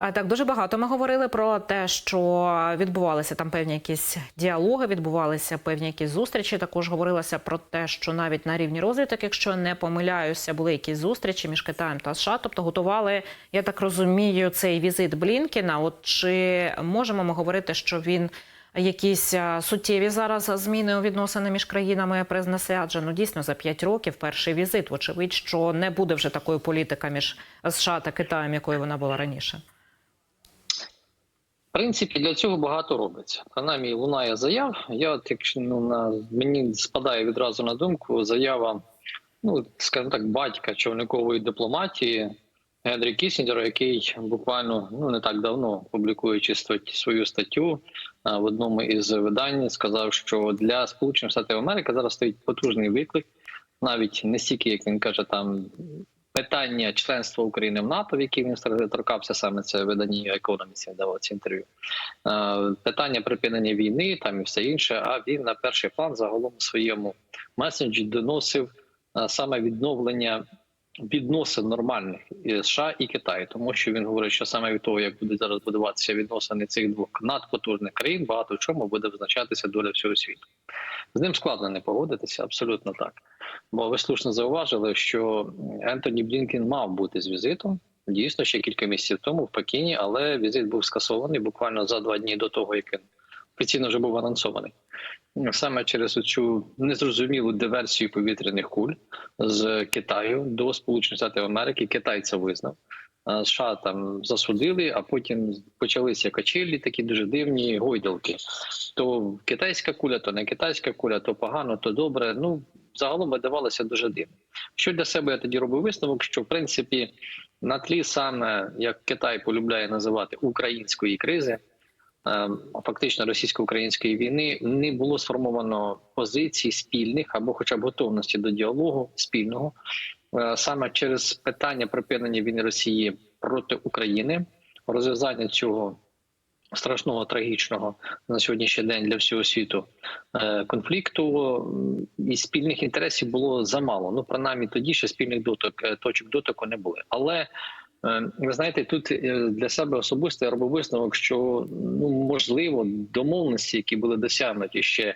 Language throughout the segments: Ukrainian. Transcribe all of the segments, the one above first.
А так дуже багато ми говорили про те, що відбувалися там певні якісь діалоги, відбувалися певні якісь зустрічі. Також говорилося про те, що навіть на рівні розвиток, якщо не помиляюся, були якісь зустрічі між Китаєм та США. Тобто готували, я так розумію, цей візит Блінкіна. От чи можемо ми говорити, що він якісь суттєві зараз зміни у відносини між країнами признесе? Адже ну дійсно за п'ять років перший візит. Вочевидь, що не буде вже такої політики між США та Китаєм, якою вона була раніше. В принципі, для цього багато робиться. Принаймні лунає заяв. Я от, якщо ну на мені спадає відразу на думку заява, ну скажімо так, батька човникової дипломатії Генрі Кісінджера, який буквально ну не так давно публікуючи свою статтю в одному із видань, сказав, що для Сполучених Штатів Америки зараз стоїть потужний виклик, навіть не стільки, як він каже, там питання членства України в НАТО, в якій він торкався саме це видання економіці, давав це інтерв'ю. Е, Питання припинення війни, там і все інше. А він на перший план загалом у своєму месенджі доносив е, саме відновлення відносин нормальних і США і Китаю, тому що він говорить, що саме від того, як будуть зараз будуватися відносини цих двох надпотужних країн, багато в чому буде визначатися доля всього світу. З ним складно не погодитися, абсолютно так. Бо ви слушно зауважили, що Ентоні Блінкен мав бути з візитом. Дійсно, ще кілька місяців тому в Пекіні, але візит був скасований буквально за два дні до того, як він офіційно вже був анонсований. Саме через цю незрозумілу диверсію повітряних куль з Китаю до Сполучених Штатів Америки. Китай це визнав. А США там засудили, а потім почалися качелі, такі дуже дивні гойдалки. То китайська куля, то не китайська куля, то погано, то добре. Ну загалом видавалося дуже дивно. Що для себе я тоді робив висновок, що в принципі на тлі саме як Китай полюбляє називати української кризи, е, фактично російсько-української війни, не було сформовано позицій спільних або, хоча б готовності до діалогу спільного е, саме через питання припинення війни Росії проти України, розв'язання цього страшного трагічного на сьогоднішній день для всього світу е, конфлікту і спільних інтересів було замало. Ну принаймні тоді ще спільних доток е, точок дотику не були. Але е, ви знаєте, тут е, для себе особисто я робив висновок, що ну можливо домовленості, які були досягнуті ще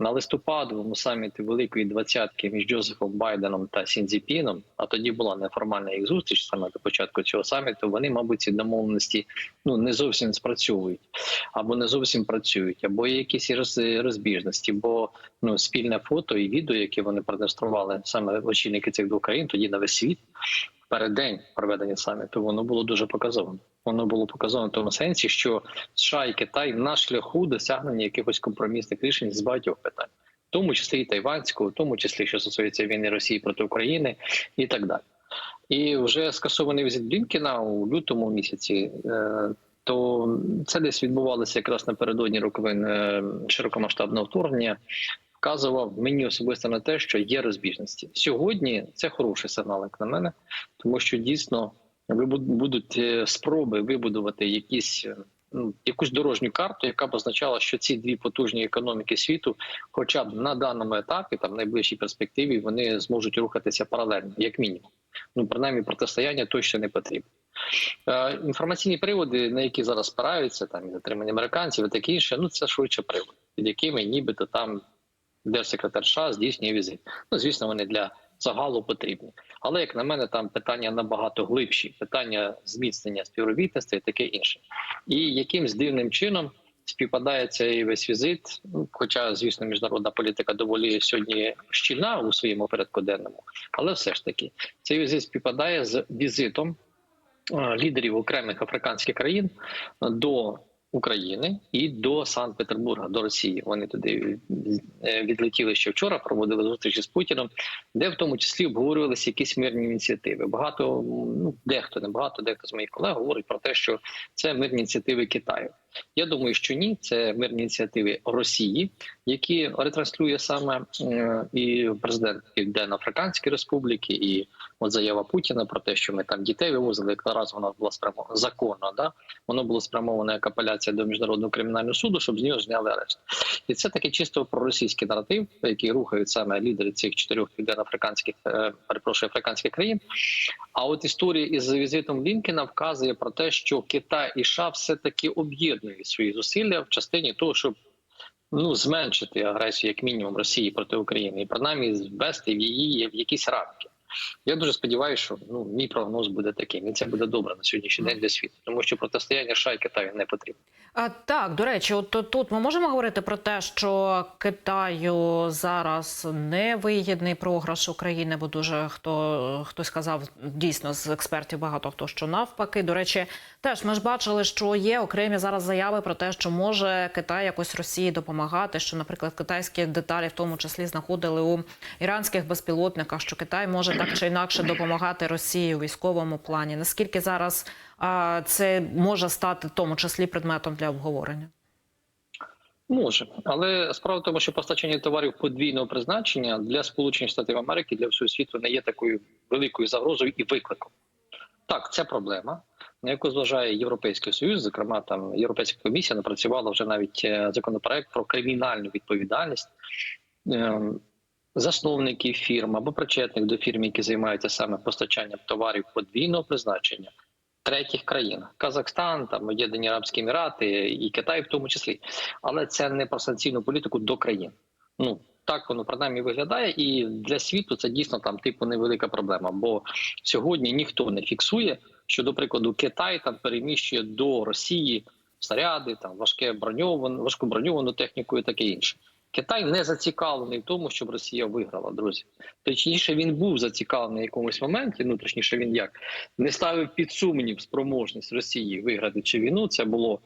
на листопадовому саміті Великої двадцятки між Джозефом Байденом та Сінзіпіном, а тоді була неформальна їх зустріч саме до початку цього саміту. Вони, мабуть, ці домовленості ну не зовсім спрацьовують, або не зовсім працюють, або є якісь розбіжності, бо ну спільне фото і відео, які вони продемонстрували саме очільники цих двох країн, тоді на весь світ. Переддень проведення саміту воно було дуже показовано. Воно було показано в тому сенсі, що США і Китай на шляху досягнення якихось компромісних рішень з багатьох питань, в тому числі і тайванського, в тому числі що стосується війни Росії проти України і так далі. І вже скасований візит Блінкіна у лютому місяці. е, То це десь відбувалося якраз напередодні роковин е, широкомасштабного вторгнення. Вказував мені особисто на те, що є розбіжності сьогодні. Це хороший сигнал, як на мене, тому що дійсно будуть е, спроби вибудувати якісь е, ну, якусь дорожню карту, яка б означала, що ці дві потужні економіки світу, хоча б на даному етапі, там в найближчій перспективі, вони зможуть рухатися паралельно, як мінімум. Ну принаймні протистояння точно не потрібно. Е, інформаційні приводи, на які зараз спираються, там і затримання американців, і таке інше, ну це швидше приводи, під якими нібито там держсекретар США здійснює візит. Ну звісно, вони для загалу потрібні. Але як на мене, там питання набагато глибші, питання зміцнення співробітництва і таке інше. І якимсь дивним чином співпадає цей весь візит. Ну, хоча, звісно, міжнародна політика доволі сьогодні щільна у своєму порядку денному, але все ж таки цей візит співпадає з візитом е, лідерів окремих африканських країн до України і до Санкт-Петербурга, до Росії. Вони туди е, відлетіли ще вчора, проводили зустрічі з Путіним, де в тому числі обговорювалися якісь мирні ініціативи. Багато ну дехто не багато, дехто з моїх колег говорить про те, що це мирні ініціативи Китаю. Я думаю, що ні, це мирні ініціативи Росії, які ретранслює саме і президент Південно-Африканської Республіки, і от заява Путіна про те, що ми там дітей вивозили, яка раз вона була спрямована законно, да воно було спрямовано як апеляція до міжнародного кримінального суду, щоб з нього зняли арешт. І це такий чисто проросійський наратив, який рухають саме лідери цих чотирьох південно-африканських е, перепрошую африканських країн. А от історія із візитом Лінкіна вказує про те, що Китай і США все таки об'єднують свої зусилля в частині того, щоб ну зменшити агресію, як мінімум, Росії проти України, і принаймні звести в її в якісь рамки. Я дуже сподіваюся, що ну мій прогноз буде таким, і це буде добре на сьогоднішній день для світу, тому що протистояння і Китаю не потрібно. А, так, до речі, от тут- ми можемо говорити про те, що Китаю зараз не вигідний програш України, бо дуже хто хтось сказав дійсно з експертів багато хто що навпаки. До речі, теж ми ж бачили, що є окремі зараз заяви про те, що може Китай якось Росії допомагати. Що, наприклад, китайські деталі в тому числі знаходили у іранських безпілотниках, що Китай може так чи інакше допомагати Росії у військовому плані. Наскільки зараз а, це може стати в тому числі предметом для обговорення? Може, але справа в тому, що постачання товарів подвійного призначення для Сполучених Штатів Америки для всього світу не є такою великою загрозою і викликом. Так, це проблема, на яку зважає Європейський Союз. Зокрема, там Європейська комісія напрацювала вже навіть е, законопроект про кримінальну відповідальність е, засновників фірм або причетних до фірм, які займаються саме постачанням товарів подвійного призначення третіх країн Казахстан, там Єдині Арабські Емірати і Китай, в тому числі. Але це не про санкційну політику до країн. Ну так воно принаймні виглядає, і для світу це дійсно там типу невелика проблема. Бо сьогодні ніхто не фіксує, що, до прикладу, Китай там переміщує до Росії снаряди, там важке броньовану, важку броньовану техніку і таке інше. Китай не зацікавлений в тому, щоб Росія виграла, друзі. Точніше, він був зацікавлений в якомусь моменті. Ну точніше, він як не ставив під сумнів спроможність Росії виграти чи війну. Це було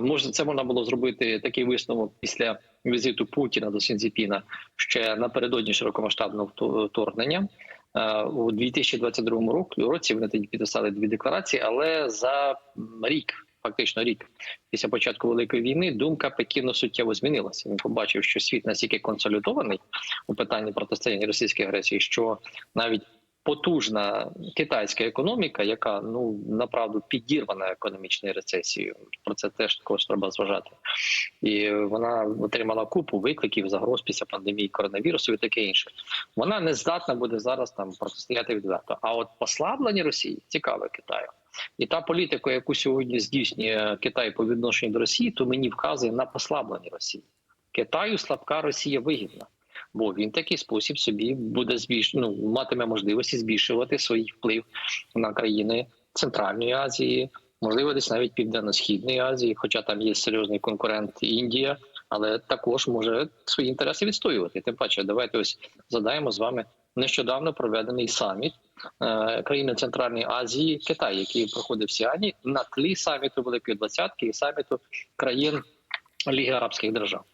може, це можна було зробити такий висновок після візиту Путіна до Сінзіпіна ще напередодні широкомасштабного вторгнення. Е, У 2022 року- році вони тоді підписали дві декларації, але за рік, фактично рік, після початку великої війни, думка Пекіну суттєво змінилася. Він побачив, що світ настільки консолідований у питанні протистояння російської агресії, що навіть потужна китайська економіка, яка ну направду підірвана економічною рецесією. Про це теж також треба зважати. І вона отримала купу викликів загроз після пандемії коронавірусу і таке інше. Вона не здатна буде зараз там протистояти відверто. А от послаблення Росії цікаве Китаю. І та політика, яку сьогодні здійснює Китай по відношенню до Росії, то мені вказує на послаблення Росії. Китаю слабка Росія вигідна, бо він такий спосіб собі буде збільш... ну, матиме можливості збільшувати свій вплив на країни Центральної Азії, можливо, десь навіть Південно-Східної Азії, хоча там є серйозний конкурент Індія, але також може свої інтереси відстоювати. Тим паче, давайте ось задаємо з вами нещодавно проведений саміт е, країни Центральної Азії, Китай, який проходив в Сіані на тлі саміту Великої Двадцятки і саміту країн Ліги Арабських Держав.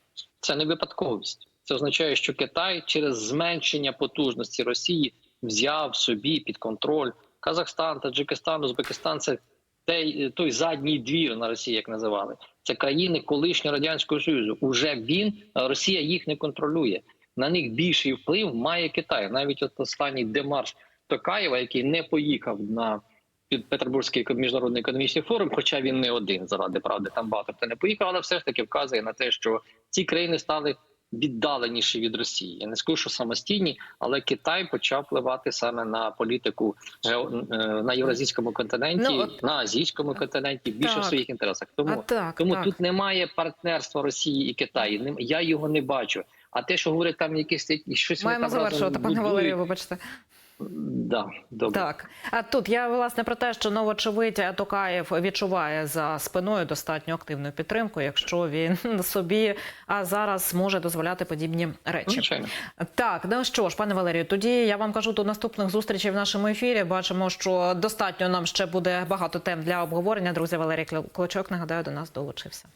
Це не випадковість. Це означає, що Китай через зменшення потужності Росії взяв собі під контроль Казахстан, Таджикистан, Узбекистан. Це той, той задній двір на Росії, як називали. Це країни колишнього радянського союзу. Уже він Росія їх не контролює. На них більший вплив має Китай. Навіть от останній демарш Токаєва, який не поїхав на Петербурзький міжнародний економічний форум, хоча він не один заради правди, там багато хто не поїхав, але все ж таки вказує на те, що ці країни стали віддаленіші від Росії. Я не скажу, що самостійні, але Китай почав впливати саме на політику е, на євразійському континенті, Ну, от- на азійському континенті більше Так. в своїх інтересах. Тому а так, тому так. тут немає партнерства Росії і Китаю. Я його не бачу. А те, що говорять там якісь щось Маємо там завершувати, пане Валерію, вибачте. Да, добре. Так, а тут я власне про те, що новочевидь Токаєв відчуває за спиною достатньо активну підтримку, якщо він собі а зараз може дозволяти подібні речі. Звичайно. Так, ну що ж, пане Валерію, тоді я вам кажу до наступних зустрічей в нашому ефірі. Бачимо, що достатньо нам ще буде багато тем для обговорення. Друзі, Валерій Клочок, нагадаю, до нас долучився.